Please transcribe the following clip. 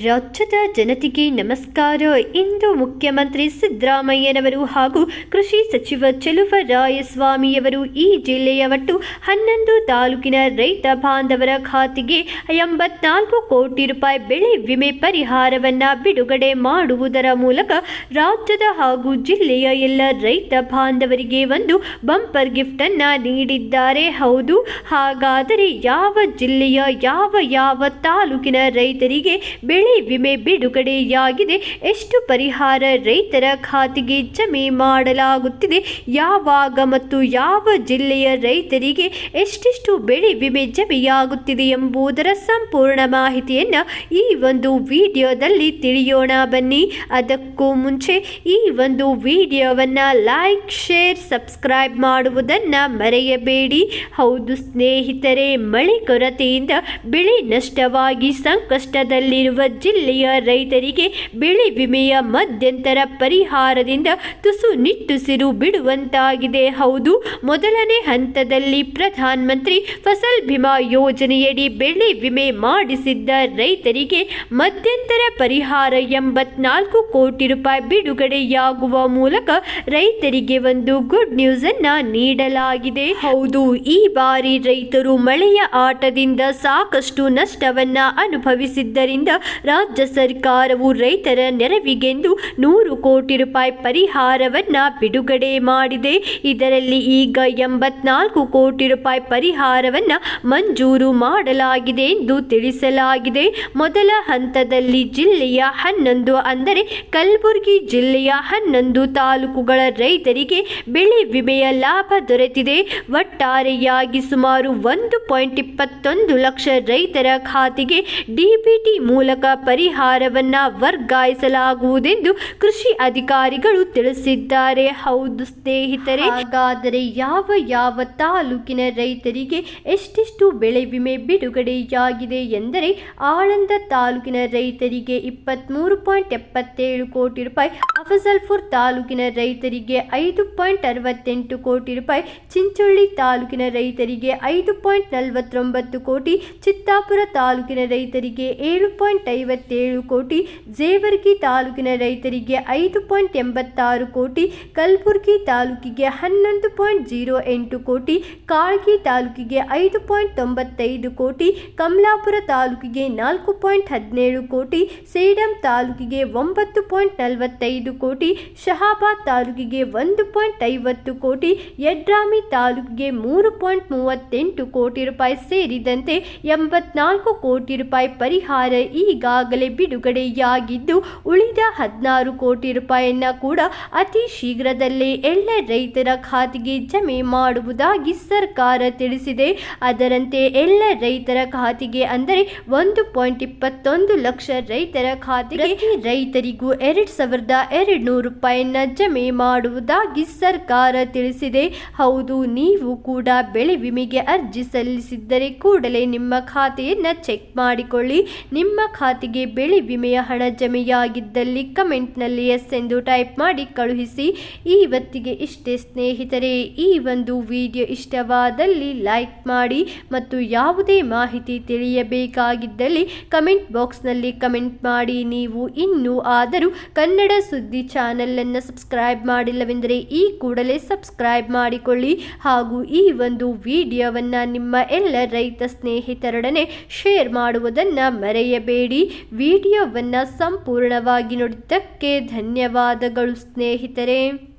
ರಾಜ್ಯದ ಜನತೆಗೆ ನಮಸ್ಕಾರ. ಇಂದು ಮುಖ್ಯಮಂತ್ರಿ ಸಿದ್ದರಾಮಯ್ಯನವರು ಹಾಗೂ ಕೃಷಿ ಸಚಿವ ಚೆಲುವರಾಯಸ್ವಾಮಿಯವರು ಈ ಜಿಲ್ಲೆಯ ಒಟ್ಟು ಹನ್ನೊಂದು ತಾಲೂಕಿನ ರೈತ ಬಾಂಧವರ ಖಾತೆಗೆ ಎಂಬತ್ನಾಲ್ಕು ಕೋಟಿ ರೂಪಾಯಿ ಬೆಳೆ ವಿಮೆ ಪರಿಹಾರವನ್ನು ಬಿಡುಗಡೆ ಮಾಡುವುದರ ಮೂಲಕ ರಾಜ್ಯದ ಹಾಗೂ ಜಿಲ್ಲೆಯ ಎಲ್ಲ ರೈತ ಬಾಂಧವರಿಗೆ ಒಂದು ಬಂಪರ್ ಗಿಫ್ಟನ್ನು ನೀಡಿದ್ದಾರೆ. ಹೌದು, ಹಾಗಾದರೆ ಯಾವ ಜಿಲ್ಲೆಯ ಯಾವ ಯಾವ ತಾಲೂಕಿನ ರೈತರಿಗೆ ಬೆಳೆ ವಿಮೆ ಬಿಡುಗಡೆಯಾಗಿದೆ. ಎಷ್ಟು ಪರಿಹಾರ ರೈತರ ಖಾತೆಗೆ ಜಮೆ ಮಾಡಲಾಗುತ್ತಿದೆ. ಯಾವಾಗ ಮತ್ತು ಯಾವ ಜಿಲ್ಲೆಯ ರೈತರಿಗೆ ಎಷ್ಟೆಷ್ಟು ಬೆಳೆ ವಿಮೆ ಜಮೆಯಾಗುತ್ತಿದೆ ಎಂಬುದರ ಸಂಪೂರ್ಣ ಮಾಹಿತಿಯನ್ನು ಈ ಒಂದು ವಿಡಿಯೋದಲ್ಲಿ ತಿಳಿಯೋಣ ಬನ್ನಿ. ಅದಕ್ಕೂ ಮುಂಚೆ ಈ ಒಂದು ವಿಡಿಯೋವನ್ನು ಲೈಕ್, ಶೇರ್, ಸಬ್ಸ್ಕ್ರೈಬ್ ಮಾಡುವುದನ್ನು ಮರೆಯಬೇಡಿ. ಹೌದು ಸ್ನೇಹಿತರೆ, ಮಳೆ ಕೊರತೆಯಿಂದ ಬೆಳೆ ನಷ್ಟವಾಗಿ ಸಂಕಷ್ಟದಲ್ಲಿರುವ ಜಿಲ್ಲೆಯ ರೈತರಿಗೆ ಬೆಳೆ ವಿಮೆಯ ಮಧ್ಯಂತರ ಪರಿಹಾರದಿಂದ ತುಸು ನಿಟ್ಟುಸಿರು ಬಿಡುವಂತಾಗಿದೆ. ಹೌದು, ಮೊದಲನೇ ಹಂತದಲ್ಲಿ ಪ್ರಧಾನ ಮಂತ್ರಿ ಫಸಲ್ ಬಿಮಾ ಯೋಜನೆಯಡಿ ಬೆಳೆ ವಿಮೆ ಮಾಡಿಸಿದ್ದ ರೈತರಿಗೆ ಮಧ್ಯಂತರ ಪರಿಹಾರ ಎಂಬತ್ನಾಲ್ಕು ಕೋಟಿ ರೂಪಾಯಿ ಬಿಡುಗಡೆಯಾಗುವ ಮೂಲಕ ರೈತರಿಗೆ ಒಂದು ಗುಡ್ ನ್ಯೂಸ್ ಅನ್ನ ನೀಡಲಾಗಿದೆ. ಹೌದು, ಈ ಬಾರಿ ರೈತರು ಮಳೆಯ ಆಟದಿಂದ ಸಾಕಷ್ಟು ನಷ್ಟವನ್ನ ಅನುಭವಿಸಿದ್ದರಿಂದ ರಾಜ್ಯ ಸರ್ಕಾರವು ರೈತರ ನೆರವಿಗೆಂದು ನೂರು ಕೋಟಿ ರೂಪಾಯಿ ಪರಿಹಾರವನ್ನ ಬಿಡುಗಡೆ ಮಾಡಿದೆ. ಇದರಲ್ಲಿ ಈಗ ಎಂಬತ್ನಾಲ್ಕು ಕೋಟಿ ರೂಪಾಯಿ ಪರಿಹಾರವನ್ನ ಮಂಜೂರು ಮಾಡಲಾಗಿದೆ ಎಂದು ತಿಳಿಸಲಾಗಿದೆ. ಮೊದಲ ಹಂತದಲ್ಲಿ ಜಿಲ್ಲೆಯ ಹನ್ನೊಂದು ಅಂದರೆ ಕಲಬುರಗಿ ಜಿಲ್ಲೆಯ ಹನ್ನೊಂದು ತಾಲೂಕುಗಳ ರೈತರಿಗೆ ಬೆಳೆ ವಿಮೆಯ ಲಾಭ ದೊರೆತಿದೆ. ಒಟ್ಟಾರೆಯಾಗಿ ಸುಮಾರು ಒಂದು ಪಾಯಿಂಟ್ ಇಪ್ಪತ್ತೊಂದು ಲಕ್ಷ ರೈತರ ಖಾತೆಗೆ ಡಿಬಿಟಿ ಮೂಲಕ ಪರಿಹಾರವನ್ನ ವರ್ಗಾಯಿಸಲಾಗುವುದೆಂದು ಕೃಷಿ ಅಧಿಕಾರಿಗಳು ತಿಳಿಸಿದ್ದಾರೆ. ಹೌದು ಸ್ನೇಹಿತರೆ, ಹಾಗಾದರೆ ಯಾವ ಯಾವ ತಾಲೂಕಿನ ರೈತರಿಗೆ ಎಷ್ಟೆಷ್ಟು ಬೆಳೆ ವಿಮೆ ಬಿಡುಗಡೆಯಾಗಿದೆ ಎಂದರೆ ಆಳಂದ ತಾಲೂಕಿನ ರೈತರಿಗೆ ಇಪ್ಪತ್ತ್ಮೂರು ಪಾಯಿಂಟ್ ಎಪ್ಪತ್ತೇಳು ಕೋಟಿ ರೂಪಾಯಿ, ಅಫಜಲ್ಪುರ್ ತಾಲೂಕಿನ ರೈತರಿಗೆ ಐದು ಪಾಯಿಂಟ್ ಅರವತ್ತೆಂಟು ಕೋಟಿ ರೂಪಾಯಿ, ಚಿಂಚೋಳ್ಳಿ ತಾಲೂಕಿನ ರೈತರಿಗೆ ಐದು ಪಾಯಿಂಟ್ ನಲವತ್ತೊಂಬತ್ತು ಕೋಟಿ, ಚಿತ್ತಾಪುರ ತಾಲೂಕಿನ ರೈತರಿಗೆ ಏಳು ಪಾಯಿಂಟ್ ಐವತ್ತೇಳು ಕೋಟಿ, ಜೇವರ್ಗಿ ತಾಲೂಕಿನ ರೈತರಿಗೆ ಐದು ಪಾಯಿಂಟ್ ಎಂಬತ್ತಾರು ಕೋಟಿ, ಕಲಬುರಗಿ ತಾಲೂಕಿಗೆ ಹನ್ನೊಂದು ಪಾಯಿಂಟ್ ಜೀರೋ ಎಂಟು ಕೋಟಿ, ಕಾಳ್ಗಿ ತಾಲೂಕಿಗೆ ಐದು ಪಾಯಿಂಟ್ ತೊಂಬತ್ತೈದು ಕೋಟಿ, ಕಮಲಾಪುರ ತಾಲೂಕಿಗೆ ನಾಲ್ಕು ಪಾಯಿಂಟ್ ಹದಿನೇಳು ಕೋಟಿ, ಸೇಡಂ ತಾಲೂಕಿಗೆ ಒಂಬತ್ತು ಪಾಯಿಂಟ್ ನಲವತ್ತೈದು ಕೋಟಿ, ಶಹಾಬಾದ್ ತಾಲೂಕಿಗೆ ಒಂದು ಪಾಯಿಂಟ್ ಐವತ್ತು ಕೋಟಿ, ಯಡ್ರಾಮಿ ತಾಲೂಕಿಗೆ ಮೂರು ಪಾಯಿಂಟ್ ಮೂವತ್ತೆಂಟು ಕೋಟಿ ರೂಪಾಯಿ ಸೇರಿದಂತೆ ಎಂಬತ್ನಾಲ್ಕು ಕೋಟಿ ರೂಪಾಯಿ ಪರಿಹಾರ ಈಗಾಗಲೇ ಬಿಡುಗಡೆಯಾಗಿದ್ದು, ಉಳಿದ ಹದಿನಾರು ಕೋಟಿ ರೂಪಾಯಿಯನ್ನ ಕೂಡ ಅತಿ ಶೀಘ್ರದಲ್ಲೇ ಎಲ್ಲ ರೈತರ ಖಾತೆಗೆ ಜಮೆ ಮಾಡುವುದಾಗಿ ಸರ್ಕಾರ ತಿಳಿಸಿದೆ. ಅದರಂತೆ ಎಲ್ಲ ರೈತರ ಖಾತೆಗೆ ಅಂದರೆ ಒಂದು ಪಾಯಿಂಟ್ ಇಪ್ಪತ್ತೊಂದು ಲಕ್ಷ ರೈತರ ಖಾತೆಗೆ ರೈತರಿಗೂ ಎರಡು ಸಾವಿರದ ಎರಡು ನೂರು ರೂಪಾಯಿಯನ್ನ ಜಮೆ ಮಾಡುವುದಾಗಿ ಸರ್ಕಾರ ತಿಳಿಸಿದೆ. ಹೌದು, ನೀವು ಕೂಡ ಬೆಳೆ ವಿಮೆಗೆ ಅರ್ಜಿ ಸಲ್ಲಿಸಿದ್ದರೆ ಕೂಡಲೇ ನಿಮ್ಮ ಖಾತೆಯನ್ನು ಚೆಕ್ ಮಾಡಿಕೊಳ್ಳಿ. ನಿಮ್ಮ ಖಾತೆಗೆ ಬೆಳೆ ವಿಮೆಯ ಹಣ ಜಮೆಯಾಗಿದ್ದಲ್ಲಿ ಕಮೆಂಟ್ನಲ್ಲಿ ಎಸ್ ಎಂದು ಟೈಪ್ ಮಾಡಿ ಕಳುಹಿಸಿ ಇವತ್ತಿಗೆ ಇಷ್ಟೇ ಸ್ನೇಹಿತರೆ. ಈ ಒಂದು ವಿಡಿಯೋ ಇಷ್ಟವಾದಲ್ಲಿ ಲೈಕ್ ಮಾಡಿ ಮತ್ತು ಯಾವುದೇ ಮಾಹಿತಿ ತಿಳಿಯಬೇಕಾಗಿದ್ದಲ್ಲಿ ಕಮೆಂಟ್ ಬಾಕ್ಸ್ನಲ್ಲಿ ಕಮೆಂಟ್ ಮಾಡಿ. ನೀವು ಇನ್ನೂ ಆದರೂ ಕನ್ನಡ ಸುದ್ದಿ ಚಾನಲನ್ನು ಸಬ್ಸ್ಕ್ರೈಬ್ ಮಾಡಿಲ್ಲವೆಂದರೆ ಈ ಕೂಡಲೇ ಸಬ್ಸ್ಕ್ರೈಬ್ ಮಾಡಿಕೊಳ್ಳಿ ಹಾಗೂ ಈ ಒಂದು ವಿಡಿಯೋವನ್ನು ನಿಮ್ಮ ಎಲ್ಲ ರೈತ ಸ್ನೇಹಿತರೊಡನೆ ಶೇರ್ ಮಾಡುವುದನ್ನು ಮರೆಯಬೇಡಿ. ವಿಡಿಯೋವನ್ನು ಸಂಪೂರ್ಣವಾಗಿ ನೋಡಿದ್ದಕ್ಕೆ ಧನ್ಯವಾದಗಳು ಸ್ನೇಹಿತರೆ.